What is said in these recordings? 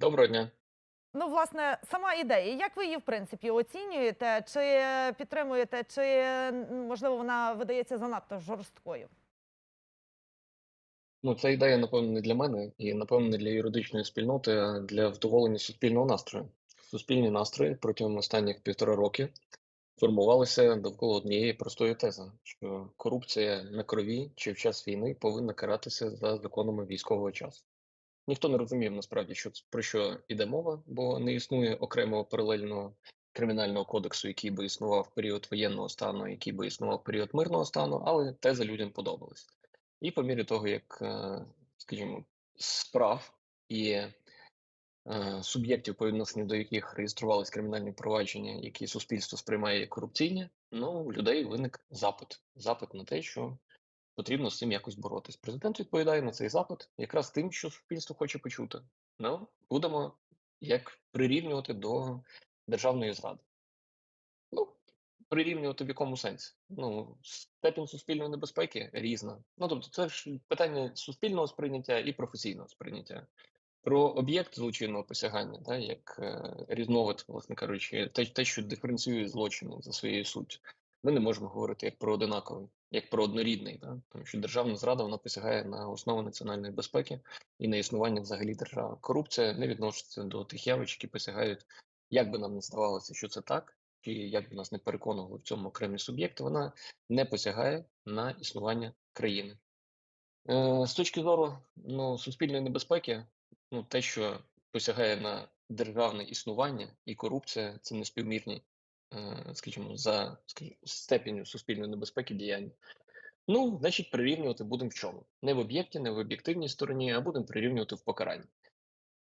Доброго дня. Ну, власне, сама ідея. Як ви її в принципі оцінюєте? Чи підтримуєте, чи можливо вона видається занадто жорсткою? Ну, ця ідея, напевно, не для мене і, напевно, не для юридичної спільноти, а для вдоволення суспільного настрою. Суспільні настрої протягом останніх півтора роки формувалися довкола однієї простої тези, що корупція на крові чи в час війни повинна каратися за законами військового часу. Ніхто не розумів насправді, що про що йде мова, бо не існує окремого паралельного кримінального кодексу, який би існував в період воєнного стану, який би існував в період мирного стану, але теза людям подобалась. І по мірі того, як, е, скажімо, справ і е, суб'єктів, по відношенню до яких реєструвались кримінальні провадження, які суспільство сприймає як корупційні, ну, у людей виник запит. Запит на те, що потрібно з цим якось боротись. Президент відповідає на цей запит якраз тим, що суспільство хоче почути. Ну, будемо як прирівнювати до державної зради. Ну, прирівнювати в якому сенсі? Ну, степінь суспільної небезпеки різна. Ну, тобто, це ж питання суспільного сприйняття і професійного сприйняття. Про об'єкт злочинного посягання, да, як е, різновид, власне кажучи, те, те, що диференціює злочини за своєю суттю, ми не можемо говорити як про одинаковий, як про однорідний, да? тому що державна зрада вона посягає на основу національної безпеки і на існування взагалі держави. Корупція не відноситься до тих явищ, які посягають, як би нам не здавалося, що це так, чи як би нас не переконували в цьому окремі суб'єкти, вона не посягає на існування країни. Е, з точки зору ну, суспільної небезпеки, ну, те, що посягає на державне існування і корупція, це неспівмірні, скажімо, за скажімо, степеню суспільної небезпеки діяння. Ну, значить, прирівнювати будемо в чому? Не в об'єкті, не в об'єктивній стороні, а будемо прирівнювати в покаранні.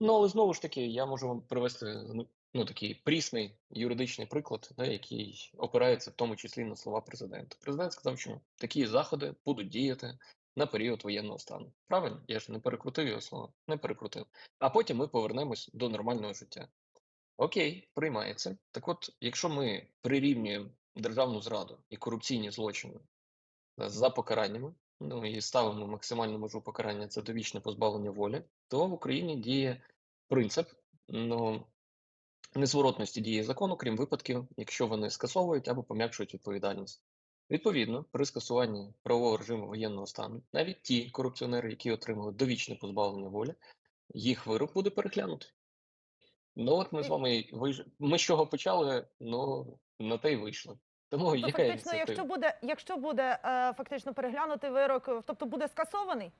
Ну, але знову ж таки, я можу вам привести ну, ну, такий прісний юридичний приклад, да, який опирається в тому числі на слова президента. Президент сказав, що такі заходи будуть діяти на період воєнного стану. Правильно? Я ж не перекрутив його слова, не перекрутив. А потім ми повернемось до нормального життя. Окей, приймається. Так от, якщо ми прирівнюємо державну зраду і корупційні злочини е, за покараннями, ну і ставимо максимальну межу покарання це довічне позбавлення волі, то в Україні діє принцип ну, незворотності дії закону, крім випадків, якщо вони скасовують або пом'якшують відповідальність. Відповідно, при скасуванні правового режиму воєнного стану, навіть ті корупціонери, які отримали довічне позбавлення волі, їх вирок буде переглянутий. Ну от ми з вами виж... ми з чого почали, ну на те й вийшли. Тому Тобто, яка фактично, ініціатива? якщо буде, якщо буде е, фактично переглянути вирок, е, тобто буде скасований.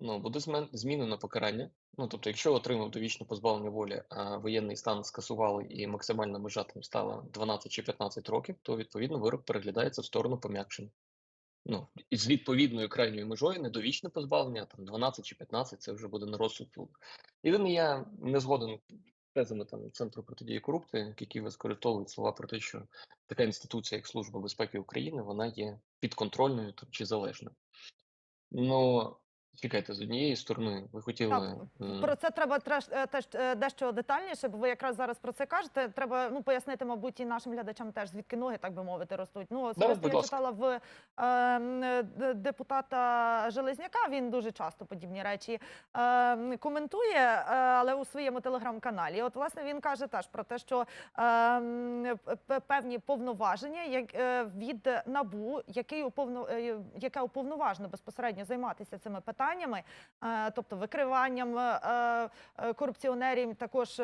Ну, буде змінено покарання. Ну, тобто, якщо отримав довічне позбавлення волі, а воєнний стан скасували і максимальна межа там стала 12 чи 15 років, то відповідно вирок переглядається в сторону пом'якшення. Ну, з відповідною крайньою межою не довічне позбавлення, там 12 чи 15 це вже буде на розсуд суду. Єдине, я не згоден тезами там Центру протидії корупції, які використовують слова про те, що така інституція, як Служба безпеки України, вона є підконтрольною чи залежною. Ну, чекайте, з однієї сторони, ви хотіли. Так, Про це треба треш- е, теж е, дещо детальніше, бо ви якраз зараз про це кажете. Треба ну пояснити, мабуть, і нашим глядачам теж звідки ноги, так би мовити, ростуть. Ну особисто будь я читала в е, депутата Железняка. Він дуже часто подібні речі е, коментує, е, але у своєму телеграм-каналі. От власне він каже теж про те, що е, певні повноваження як е, від набу, який уповно е, яке уповноважено безпосередньо займатися цими питаннями, е, тобто викриванням е, е, корупціонерів, також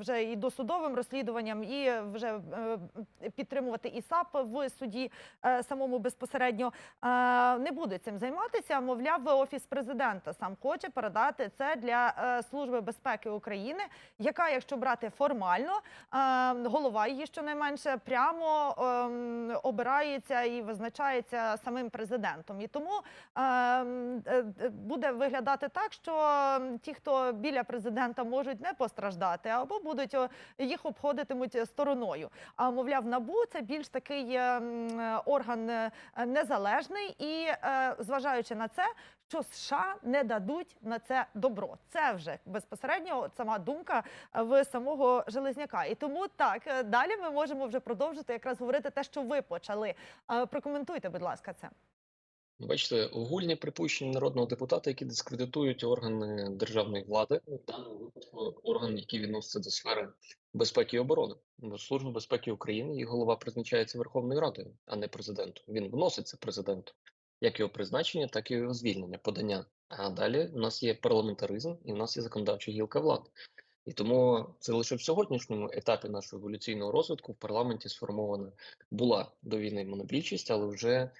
вже і досудовим розслідуванням, і вже підтримувати і САП в суді самому безпосередньо не буде цим займатися. Мовляв, офіс президента сам хоче передати це для служби безпеки України, яка, якщо брати формально, голова її щонайменше прямо ем, обирається і визначається самим президентом. І тому ем, буде виглядати так, що ті, хто біля президента, можуть не постраждати, або будуть їх обходитимуть стороною. А мовляв, набу це більш такий е, орган е, незалежний, і е, зважаючи на це. Що США не дадуть на це добро, це вже безпосередньо сама думка в самого Железняка. І тому так далі ми можемо вже продовжити якраз говорити те, що ви почали. Прокоментуйте, будь ласка, це. Бачите, огульні припущення народного депутата, які дискредитують органи державної влади, в даному випадку орган, який відноситься до сфери безпеки і оборони. Служба безпеки України, її голова призначається Верховною Радою, а не президентом. Він вноситься президенту, як його призначення, так і його звільнення, подання. А далі у нас є парламентаризм і в нас є законодавча гілка влади. І тому це лише в сьогоднішньому етапі нашого еволюційного розвитку в парламенті сформована була до війни монобільшість, але вже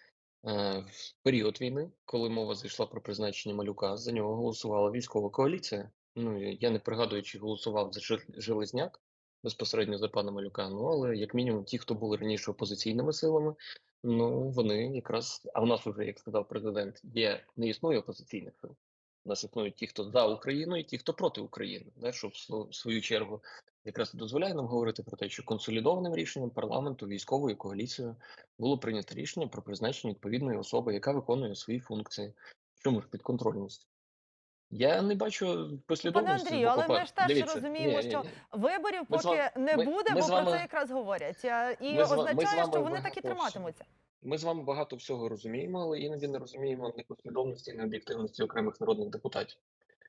в період війни, коли мова зайшла про призначення малюка, за нього голосувала військова коаліція. Ну я не пригадую, чи голосував за Железняк безпосередньо за пана малюка. Ну але як мінімум, ті, хто були раніше опозиційними силами, ну вони якраз а в нас вже, як сказав президент, є не існує опозиційних сил. У нас існують ті, хто за Україну, і ті, хто проти України, да, що в свою чергу якраз і дозволяє нам говорити про те, що консолідованим рішенням парламенту, військовою коаліцією було прийнято рішення про призначення відповідної особи, яка виконує свої функції. Чому ж підконтрольність? Я не бачу Пане. Андрію, але ми ж теж дивіться, розуміємо, ні, ні, що виборів Ми поки вами- не буде, ми бо з про вами- це якраз говорять. І ми ва- ми означає, що вони так і триматимуться. Ми з вами багато всього розуміємо, але іноді не розуміємо непослідовності, необ'єктивності окремих народних депутатів.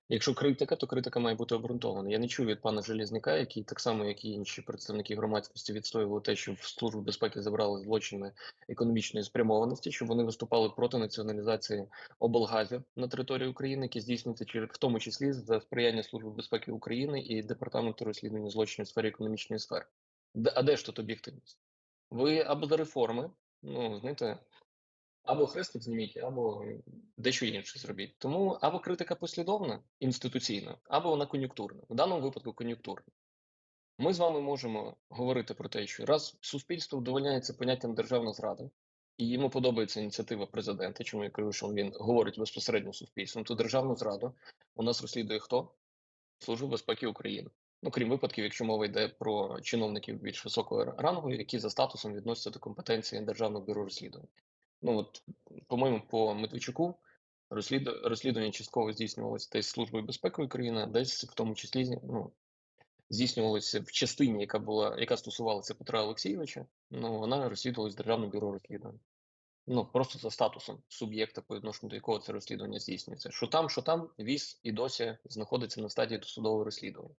Якщо критика, то критика має бути обґрунтована. Я не чув від пана Желізняка, який так само, як і інші представники громадськості, відстоювали те, що в службу безпеки забрали злочини економічної спрямованості, щоб вони виступали проти націоналізації облгазів на території України, які здійснюються через в тому числі за сприяння Служби безпеки України і департаменту розслідування злочинів в сфері економічної сфери. А де ж тут об'єктивність? Ви або за реформи, ну знаєте, або хрестик зніміть, або дещо інше зробіть. Тому або критика послідовна, інституційна, або вона кон'юнктурна. В даному випадку кон'юнктурна. Ми з вами можемо говорити про те, що раз суспільство вдовольняється поняттям державна зрада, і йому подобається ініціатива президента, чому я кажу, що він говорить безпосередньо з суспільством, то державну зраду у нас розслідує хто? Служба безпеки України. Ну, крім випадків, якщо мова йде про чиновників більш високого рангу, які за статусом відносяться до компетенції Державного бюро розслідувань. Ну от, по-моєму, по Медведчуку розсліду- розслідування частково здійснювалося десь Службою безпеки України, десь в тому числі ну, здійснювалося в частині, яка була, яка стосувалася Петра Олексійовича. Ну, вона розслідувалась Державним бюро розслідувань. Ну, просто за статусом суб'єкта, по відношенню до якого це розслідування здійснюється. Що там, що там, віз і досі знаходиться на стадії досудового розслідування.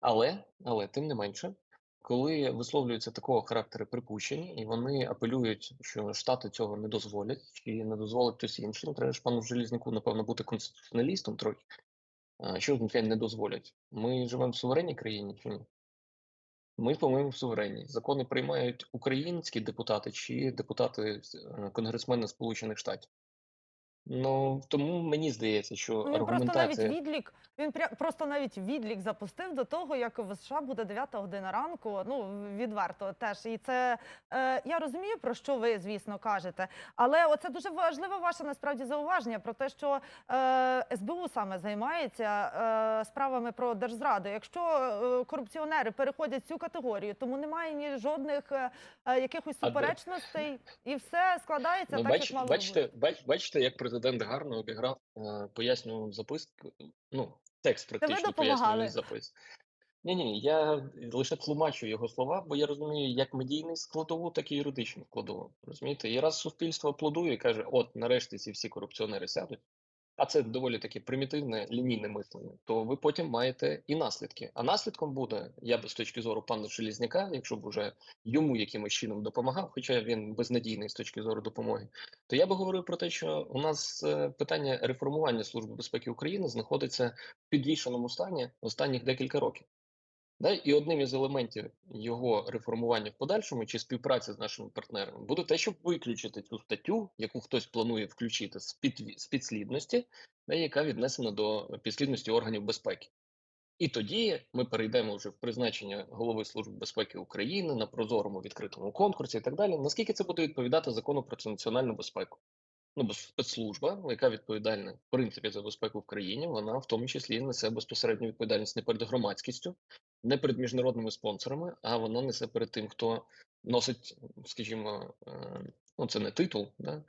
Але, але тим не менше, коли висловлюються такого характеру припущення, і вони апелюють, що штати цього не дозволять, чи не дозволить хтось інший, ну треба ж пану Желізняку, напевно, бути конституціоналістом трохи. Що означає не дозволять? Ми живемо в суверенній країні чи ні? Ми, по-моєму, в суверенній. Закони приймають українські депутати чи депутати е, конгресмени Сполучених Штатів. Ну тому мені здається, що Ну, Він просто навіть відлік. Він пря- просто навіть відлік запустив до того, як в США буде 9 година ранку. Ну відверто теж. І це е, я розумію про що ви, звісно, кажете. Але оце дуже важливе ваше насправді зауваження про те, що е, СБУ саме займається е, справами про держзраду. Якщо е, корупціонери переходять цю категорію, тому немає ні жодних е, е, якихось суперечностей, і все складається Ну, так, бач, як мало бачите, бач, бачите, як президент гарно обіграв пояснював пояснювальну записку. Ну, текст практично пояснює пояснювальний запис. Ні, ні, я лише тлумачу його слова, бо я розумію як медійний складову, так і юридичну складову. Розумієте? І раз суспільство аплодує і каже, от нарешті ці всі корупціонери сядуть, а це доволі таке примітивне лінійне мислення, то ви потім маєте і наслідки. А наслідком буде, я би з точки зору пана Желізняка, якщо б уже йому якимось чином допомагав, хоча він безнадійний з точки зору допомоги, то я би говорив про те, що у нас е, питання реформування Служби безпеки України знаходиться в підвішеному стані останніх декілька років. Да? І одним із елементів його реформування в подальшому чи співпраці з нашими партнерами буде те, щоб виключити цю статтю, яку хтось планує включити з під з підслідності, да, яка віднесена до підслідності органів безпеки. І тоді ми перейдемо вже в призначення голови Служби безпеки України на прозорому відкритому конкурсі і так далі. Наскільки це буде відповідати закону про національну безпеку? Ну, бо спецслужба, яка відповідальна в принципі за безпеку в країні, вона в тому числі несе безпосередню відповідальність не перед громадськістю, не перед міжнародними спонсорами, а вона несе перед тим, хто носить, скажімо, е, ну це не титул, да,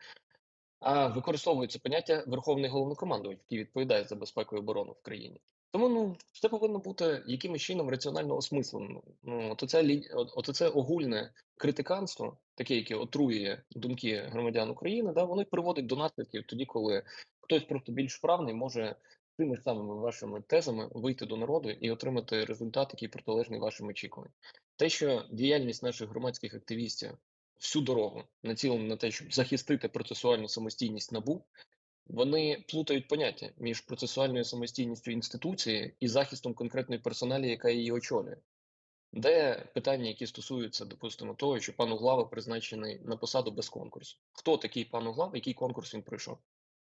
а використовується поняття Верховний головнокомандувач, який відповідає за безпеку і оборону в країні. Тому ну все повинно бути якимось чином раціонально осмислено. Ну от оце лі... от, оце огульне критиканство, таке, яке отруює думки громадян України, да, воно й приводить до наслідків тоді, коли хтось просто більш вправний може тими самими вашими тезами вийти до народу і отримати результат, який протилежний вашим очікуванням. Те, що діяльність наших громадських активістів всю дорогу націлена на те, щоб захистити процесуальну самостійність набу, вони плутають поняття між процесуальною самостійністю інституції і захистом конкретної персоналі, яка її очолює. Де питання, які стосуються, допустимо, того, що пан Углава призначений на посаду без конкурсу. Хто такий пан Углава, який конкурс він пройшов?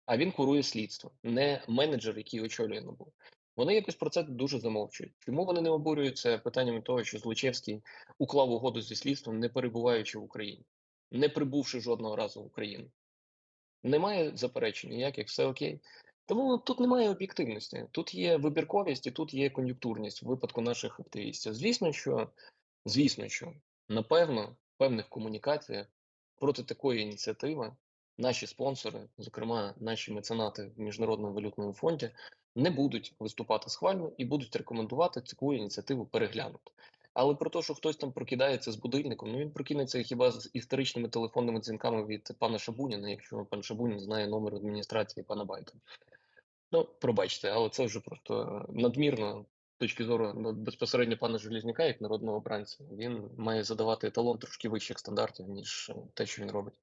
А він курує слідство, не менеджер, який очолює НАБУ. Вони якось про це дуже замовчують. Чому вони не обурюються питаннями того, що Злочевський уклав угоду зі слідством, не перебуваючи в Україні, не прибувши жодного разу в Україну? Немає заперечень ніяких, все окей. Тому тут немає об'єктивності. Тут є вибірковість і тут є кон'юнктурність в випадку наших активістів. Звісно, що звісно, що напевно в певних комунікаціях проти такої ініціативи наші спонсори, зокрема наші меценати в Міжнародному валютному фонді, не будуть виступати схвально і будуть рекомендувати таку ініціативу переглянути. Але про те, що хтось там прокидається з будильником, ну він прокинеться хіба з історичними телефонними дзвінками від пана Шабуніна, якщо пан Шабунін знає номер адміністрації пана Байдена. Ну, пробачте, але це вже просто надмірно з точки зору ну, безпосередньо пана Желізняка, як народного обранця. Він має задавати еталон трошки вищих стандартів, ніж те, що він робить.